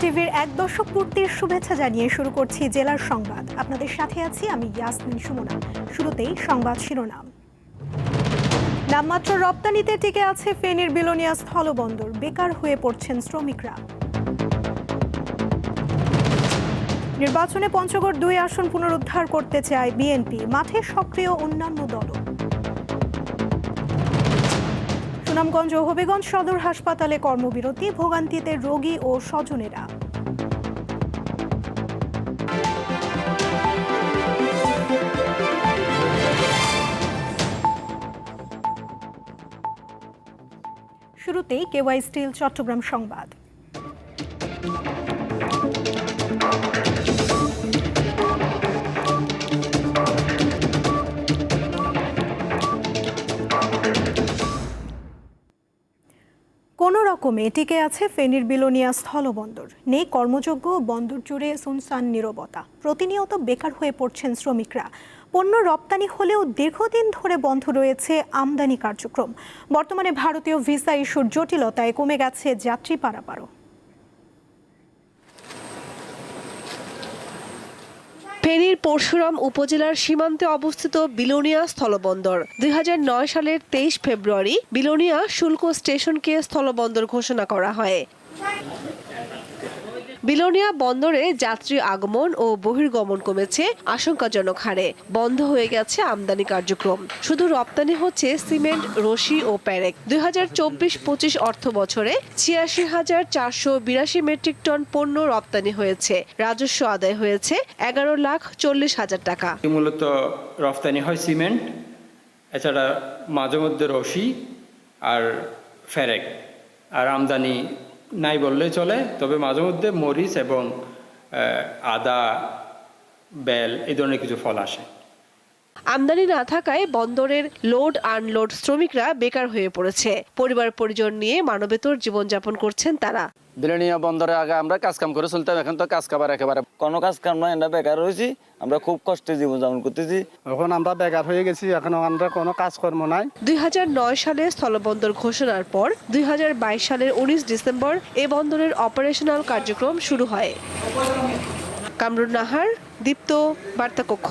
টিভির এক দশক পূর্তির শুভেচ্ছা জানিয়ে শুরু করছি জেলার সংবাদ। আপনাদের সাথে আছি আমি ইয়াসমিন সুমনা। শুরুতেই সংবাদ শিরোনাম। নামমাত্র রপ্তানিতে টিকে আছে ফেনীর বিলোনিয়া স্থলবন্দর। বেকার হয়ে পড়ছেন শ্রমিকরা। নির্বাচনে পঞ্চগড় দুই আসন পুনরুদ্ধার করতে চায় বিএনপি। মাঠে সক্রিয় অন্যান্য দলও। সুনামগঞ্জ ও হবিগঞ্জ সদর হাসপাতালে কর্মবিরতি, ভোগান্তিতে রোগী ও স্বজনেরা। শুরুতেই কেওয়াই স্টিল, চট্টগ্রাম সংবাদ। কোনো রকমে টিকে আছে ফেনীর বিলোনিয়া স্থলবন্দর। নেই কর্মযোগ্য, বন্দর জুড়ে সুনসান নিরবতা। প্রতিনিয়ত বেকার হয়ে পড়ছেন শ্রমিকরা। পণ্য রপ্তানি হলেও দীর্ঘদিন ধরে বন্ধ রয়েছে আমদানি কার্যক্রম। বর্তমানে ভারতীয় ভিসা ইস্যুর জটিলতায় কমে গেছে যাত্রী পারাপারও। ফেনীর পরশুরাম উপজেলার সীমান্তে অবস্থিত বিলোনিয়া স্থলবন্দর। দুই হাজার নয় সালের তেইশ ফেব্রুয়ারি বিলোনিয়া শুল্ক স্টেশনকে স্থলবন্দর ঘোষণা করা হয়। বিলোনিয়া বন্দরে যাত্রী আগমন ও বহির্গমন কমেছে, আশঙ্কাজনক হারে। বন্ধ হয়ে গেছে আমদানি কার্যক্রম। শুধু রপ্তানি হচ্ছে সিমেন্ট, রশি ও প্যারেক দুই হাজার চব্বিশ পঁচিশ অর্থ বছরে ছিয়াশি হাজার চারশো বিরাশি মেট্রিক টন পণ্য রপ্তানি হয়েছে। রাজস্ব আদায় হয়েছে এগারো লাখ চল্লিশ হাজার টাকা। মূলত রপ্তানি হয় সিমেন্ট, এছাড়া মাঝে মধ্যে রশি আর ফেরেক আর আমদানি নাই বললে চলে, তবে মাঝে মধ্যে মরিচ এবং আদা, বেল এই ধরনের কিছু ফল আসে। আমদানি না থাকায় বন্দরের লোড আনলোড শ্রমিকরা বেকার হয়ে পড়েছে। পরিবার পরিজন নিয়ে মানবেতর জীবনযাপন করছেন তারা। বিলেনিয়া বন্দরে আগে আমরা কাজ কাম করে চলতাম এখন তো কাজ কাবার একেবারে। কোনো কাজ কাম নয় আমরা বেকার রয়েছি আমরা খুব কষ্টে জীবনযাপন করতেছি। এখন আমরা বেকার হয়ে গেছি এখন আমরা কোনো কাজকর্ম নাই। দুই সালে স্থলবন্দর ঘোষণার পর দুই হাজার বাইশ সালের উনিশ ডিসেম্বর এ বন্দরের অপারেশনাল কার্যক্রম শুরু হয়। কামরুন নাহার দীপ্ত বার্তাকক্ষ।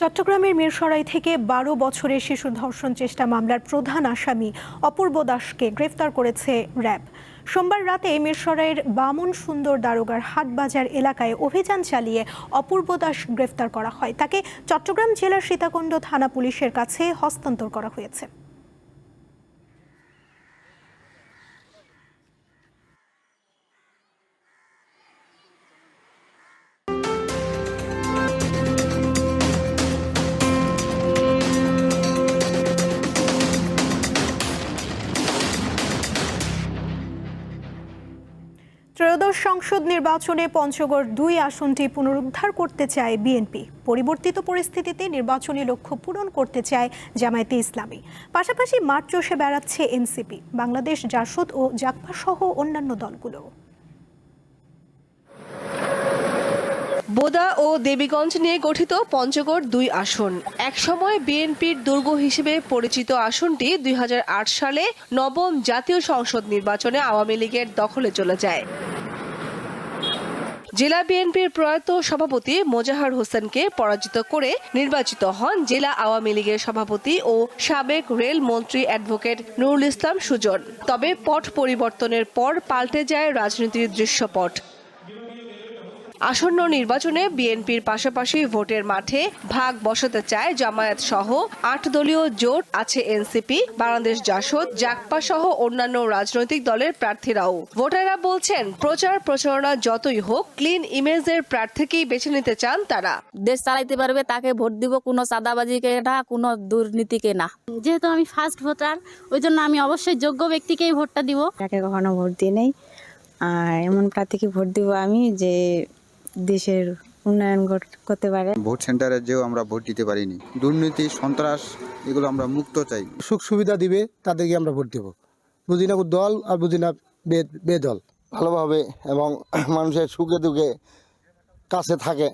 চট্টগ্রামের মিরসরাই থেকে বারো বছরের শিশু ধর্ষণ চেষ্টা মামলার প্রধান আসামি অপূর্ব দাসকে গ্রেফতার করেছে র্যাব। সোমবার রাতে মিরসরাইয়ের বামন সুন্দর দারোগার হাটবাজার এলাকায় অভিযান চালিয়ে অপূর্ব দাস গ্রেফতার করা হয়। তাকে চট্টগ্রাম জেলার সীতাকুণ্ড থানা পুলিশের কাছে হস্তান্তর করা হয়েছে। সংসদ নির্বাচনে পঞ্চগড় দুই আসনটি পুনরুদ্ধার করতে চায় বিএনপি। পরিবর্তিত পরিস্থিতিতে নির্বাচনী লক্ষ্য পূরণ করতে চায় জামায়াতে ইসলামী। পাশাপাশি মাঠ চষে বেড়াচ্ছে এনসিপি, বাংলাদেশ, জাসদ ও জাকপা সহ অন্যান্য দলগুলো। বোদা ও দেবীগঞ্জ নিয়ে গঠিত পঞ্চগড় দুই আসন। একসময় বিএনপির দুর্গ হিসেবে পরিচিত আসনটি দুই হাজার আট সালে নবম জাতীয় সংসদ নির্বাচনে আওয়ামী লীগের দখলে চলে যায়। জেলা বিএনপির প্রয়াত সভাপতি মোজাহার হোসেনকে পরাজিত করে নির্বাচিত হন জেলা আওয়ামী লীগের সভাপতি ও সাবেক রেল মন্ত্রী অ্যাডভোকেট নুরুল ইসলাম সুজন। তবে পট পরিবর্তনের পর পাল্টে যায় রাজনীতির দৃশ্যপট। আসন্ন নির্বাচনে বিএনপির পাশাপাশি ভোটের মাঠে ভাগ বসাতে চায় জামায়াত সহ আট দলীয় জোট আছে এনসিপি বাংলাদেশ জাসদ জাকপা সহ অন্যান্য রাজনৈতিক দলের প্রার্থীরাও। ভোটাররা বলছেন প্রচার প্রচারণা যতই হোক ক্লিন ইমেজের প্রার্থীকেই বেছে নিতে চান তারা। দেশ চালাইতে পারবে তাকে ভোট দিব কোনো চাঁদাবাজিকে না কোনো দুর্নীতিকে না। যেহেতু আমি ফার্স্ট ভোটার ওই জন্য আমি অবশ্যই যোগ্য ব্যক্তিকেই ভোটটা দিব। তাকে কখনো ভোট দিয়ে নেই। আর এমন প্রার্থীকে ভোট দিব আমি যে দেশের উন্নয়ন কর- করতে পারে। ভোট সেন্টারে যেও আমরা ভোট দিতে পারিনি। দুর্নীতি সন্ত্রাস এগুলো আমরা মুক্ত চাই। সুখ সুবিধা দিবে তাদেরকে আমরা ভোট দেবো। বুঝি না দল আর বুঝি না বেদল ভালোভাবে এবং মানুষের সুখে দুঃখে কাছে থাকে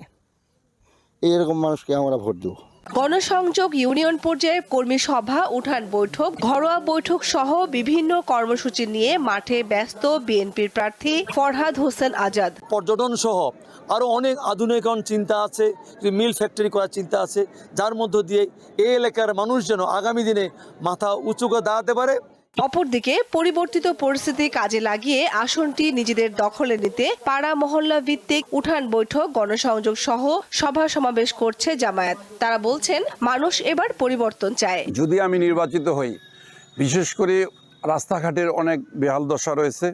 এইরকম মানুষকে আমরা ভোট দেবো। গণসংযোগ ইউনিয়ন পর্যায়ে কর্মী সভা, উঠান বৈঠক, ঘরোয়া বৈঠক সহ বিভিন্ন কর্মসূচি নিয়ে মাঠে ব্যস্ত বিএনপির প্রার্থী ফরহাদ হোসেন আজাদ। পর্যটন সহ আরও অনেক আধুনিকরণ চিন্তা আছে মিল ফ্যাক্টরি করার চিন্তা আছে, যার মধ্য দিয়ে এই এলাকার মানুষ যেন আগামী দিনে মাথা উঁচু করে দাঁড়াতে পারে। অপরদিকে পরিবর্তিত পরিস্থিতি কাজে লাগিয়ে আসনটি নিজেদের দখলে নিতে পাড়া মহল্লা ভিত্তিক উঠান বৈঠক গণসংযোগ সহ সভা সমাবেশ করছে জামায়াত। তারা বলছেন, মানুষ এবার পরিবর্তন চায়। যদি আমি নির্বাচিত হই, বিশেষ করে রাস্তাঘাটের অনেক বেহাল দশা রয়েছে।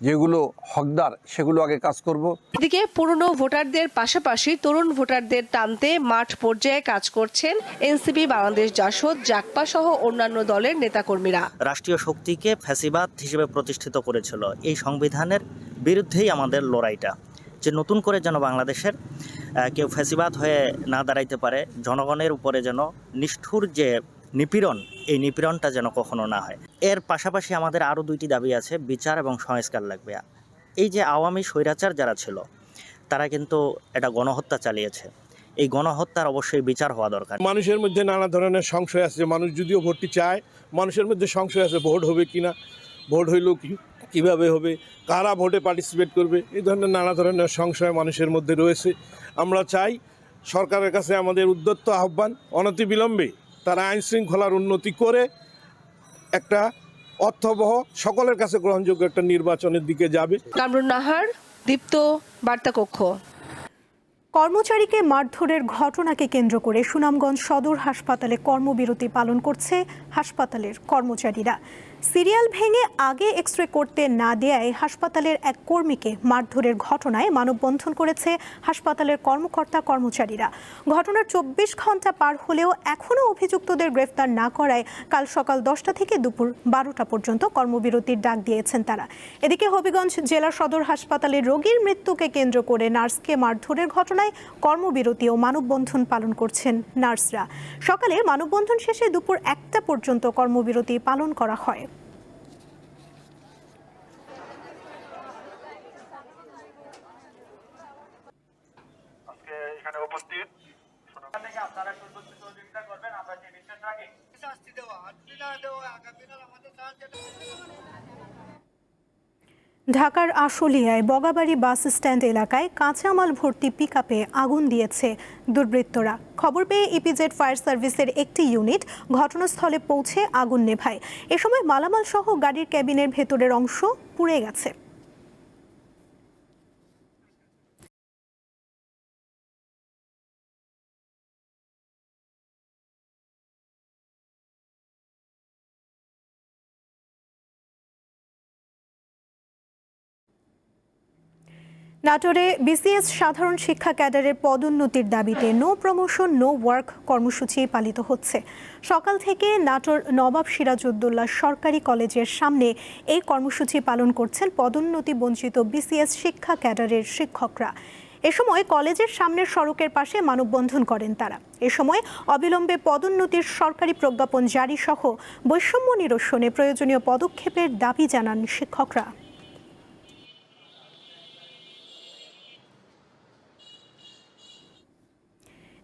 যেগুলো হকদার সেগুলো আগে কাজ করব। এদিকে পুরনো ভোটারদের পাশাপাশি তরুণ ভোটারদের টানতে মাঠ পর্যায়ে কাজ করছেন এনসিপি বাংলাদেশ জাসদ জাকপা সহ অন্যান্য দলের নেতাকর্মীরা। রাষ্ট্রীয় শক্তিকে ফ্যাসিবাদ হিসেবে প্রতিষ্ঠিত করেছিল। এই সংবিধানের বিরুদ্ধেই আমাদের লড়াইটা। যে নতুন করে যেন বাংলাদেশের কেউ ফ্যাসিবাদ হয়ে না দাঁড়াইতে পারে জনগণের উপরে যেন নিষ্ঠুর যে নিপীড়ন, এই নিপীড়নটা যেন কখনো না হয়। এর পাশাপাশি আমাদের আরও দুইটি দাবি আছে, বিচার এবং সংস্কার লাগবে। এই যে আওয়ামী স্বৈরাচার যারা ছিল, তারা কিন্তু এটা গণহত্যা চালিয়েছে। এই গণহত্যার অবশ্যই বিচার হওয়া দরকার। মানুষের মধ্যে নানা ধরনের সংশয় আছে, মানুষ যদিও ভোটটি চায়, মানুষের মধ্যে সংশয় আছে, ভোট হবে কি না, ভোট হইলেও কি, কীভাবে হবে, কারা ভোটে পার্টিসিপেট করবে, এই ধরনের নানা ধরনের সংশয় মানুষের মধ্যে রয়েছে। আমরা চাই সরকারের কাছে আমাদের উদ্যত্ত আহ্বান, অনতিবিলম্বে তারা আইন শৃঙ্খলার উন্নতি করে একটা অর্থবহ সকলের কাছে গ্রহণযোগ্য একটা নির্বাচনের দিকে যাবে। কামরুন নাহার দীপ্ত বার্তা কক্ষ কর্মচারীকে মারধরের ঘটনাকে কেন্দ্র করে সুনামগঞ্জ সদর হাসপাতালে কর্মবিরতি পালন করছে হাসপাতালের কর্মচারীরা। সিরিয়াল ভেঙে আগে এক্স রে করতে না দেয়ায় হাসপাতালের এক কর্মীকে মারধরের ঘটনায় মানববন্ধন করেছে হাসপাতালের কর্মকর্তা কর্মচারীরা। ঘটনার চব্বিশ ঘণ্টা পার হলেও এখনও অভিযুক্তদের গ্রেফতার না করায় কাল সকাল দশটা থেকে দুপুর বারোটা পর্যন্ত কর্মবিরতির ডাক দিয়েছেন তারা। এদিকে হবিগঞ্জ জেলা সদর হাসপাতালে রোগীর মৃত্যুকে কেন্দ্র করে নার্সকে মারধরের ঘটনায় কর্মবিরতি ও মানববন্ধন পালন করছেন নার্সরা। সকালে মানববন্ধন শেষে দুপুর একটা পর্যন্ত কর্মবিরতি পালন করা হয়। ঢাকার আশুলিয়ায় বগাবাড়ি বাস স্ট্যান্ড এলাকায় কাঁচামাল ভর্তি পিকআপে আগুন দিয়েছে দুর্বৃত্তরা। খবর পেয়ে ইপিজেড ফায়ার সার্ভিসের একটি ইউনিট ঘটনাস্থলে পৌঁছে আগুন নেভায়। এ সময় মালামাল সহ গাড়ির ক্যাবিনের ভেতরের অংশ পুড়ে গেছে। নাটোরে বিসিএস সাধারণ শিক্ষা ক্যাডারের পদোন্নতির দাবিতে নো প্রমোশন নো ওয়ার্ক কর্মসূচি পালিত হচ্ছে। সকাল থেকে নাটোর নবাব সিরাজউদ্দৌলা সরকারি কলেজের সামনে এই কর্মসূচি পালন করছেন পদোন্নতি বঞ্চিত বিসিএস শিক্ষা ক্যাডারের শিক্ষকরা। এ সময় কলেজের সামনের সড়কের পাশে মানববন্ধন করেন তারা। এ সময় অবিলম্বে পদোন্নতির সরকারি প্রজ্ঞাপন জারি সহ বৈষম্য নিরসনে প্রয়োজনীয় পদক্ষেপের দাবি জানান শিক্ষকরা।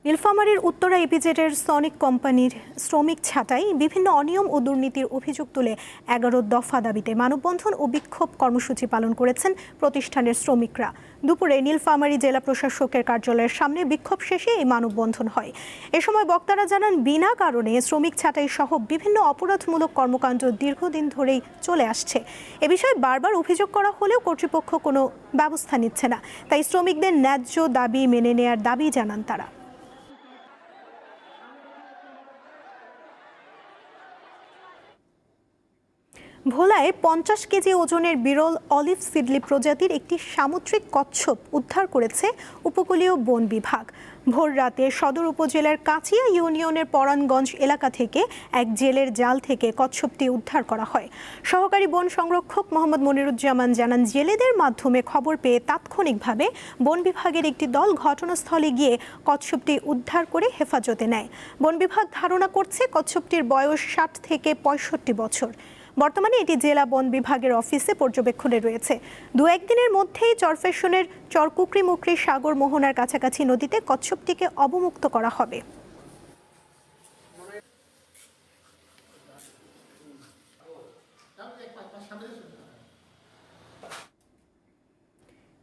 নীলফামারীর উত্তরা ইপিজেডের সনিক কোম্পানির শ্রমিক ছাঁটাই বিভিন্ন অনিয়ম ও দুর্নীতির অভিযোগ তুলে এগারো দফা দাবিতে মানববন্ধন ও বিক্ষোভ কর্মসূচি পালন করেছেন প্রতিষ্ঠানের শ্রমিকরা। দুপুরে নীলফামারী জেলা প্রশাসকের কার্যালয়ের সামনে বিক্ষোভ শেষে এই মানববন্ধন হয়। এ সময় বক্তারা জানান, বিনা কারণে শ্রমিক ছাঁটাই সহ বিভিন্ন অপরাধমূলক কর্মকাণ্ড দীর্ঘদিন ধরেই চলে আসছে। এ বিষয়ে বারবার অভিযোগ করা হলেও কর্তৃপক্ষ কোনো ব্যবস্থা নিচ্ছে না। তাই শ্রমিকদের ন্যায্য দাবি মেনে নেয়ার দাবি জানান তারা। ভোলায় পঞ্চাশ কেজি ওজনের বিরল অলিভ সিডলি প্রজাতির একটি সামুদ্রিক কচ্ছপ উদ্ধার করেছে উপকূলীয় বন বিভাগ। ভোর রাতে সদর উপজেলার কাঁচিয়া ইউনিয়নের পরাণগঞ্জ এলাকা থেকে এক জেলের জাল থেকে কচ্ছপটি উদ্ধার করা হয়। সহকারী বন সংরক্ষক মোহাম্মদ মনিরুজ্জামান জানান, জেলেদের মাধ্যমে খবর পেয়ে তাৎক্ষণিকভাবে বন বিভাগের একটি দল ঘটনাস্থলে গিয়ে কচ্ছপটি উদ্ধার করে হেফাজতে নেয়। বন বিভাগ ধারণা করছে, কচ্ছপটির বয়স ষাট থেকে পঁয়ষট্টি বছর। বর্তমানে এটি জেলা বন বিভাগের অফিসে পর্যবেক্ষণে রয়েছে। দু একদিনের মধ্যেই চরফেশনের চরকুকরি মুকরি সাগর মোহনার কাছাকাছি নদীতে কচ্ছপটিকে অবমুক্ত করা হবে।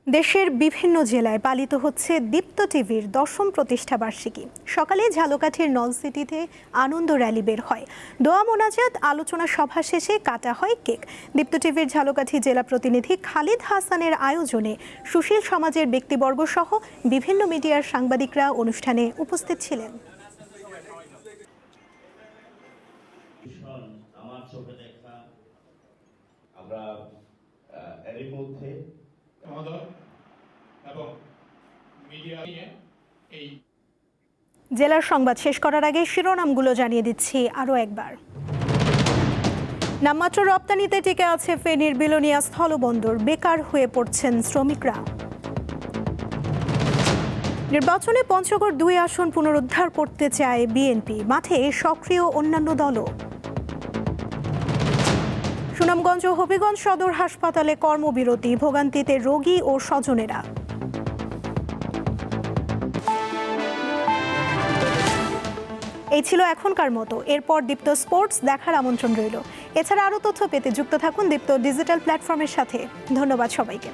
দেশের বিভিন্ন জেলায় পালিত হচ্ছে দীপ্ত টিভির দশম প্রতিষ্ঠা বার্ষিকী। সকালে ঝালকাঠির নল সিটিতে আনন্দ র্যালি বের হয়। দোয়া মোনাজাত, আলোচনা সভা শেষে কাটা হয় কেক। দীপ্ত টিভির ঝালকাঠি জেলা প্রতিনিধি খালিদ হাসানের আয়োজনে সুশীল সমাজের ব্যক্তিবর্গ সহ বিভিন্ন মিডিয়ার সাংবাদিকরা অনুষ্ঠানে উপস্থিত ছিলেন। আমার এরই মধ্যে জেলার সংবাদ শেষ করার আগে শিরোনামগুলো জানিয়ে দিচ্ছি আরও একবার। নামমাত্র রপ্তানিতে টিকে আছে ফেনীর বিলোনিয়া স্থলবন্দর, বেকার হয়ে পড়ছেন শ্রমিকরা। নির্বাচনে পঞ্চগড় দুই আসন পুনরুদ্ধার করতে চায় বিএনপি, মাঠে সক্রিয় অন্যান্য দলও। সুনামগঞ্জ ও হবিগঞ্জ সদর হাসপাতালে কর্মবিরতি, ভোগান্তিতে রোগী ও স্বজনেরা। এই ছিল এখনকার মতো। এরপর দীপ্ত স্পোর্টস দেখার আমন্ত্রণ রইল। এছাড়া আরও তথ্য পেতে যুক্ত থাকুন দীপ্ত ডিজিটাল প্ল্যাটফর্মের সাথে। ধন্যবাদ সবাইকে।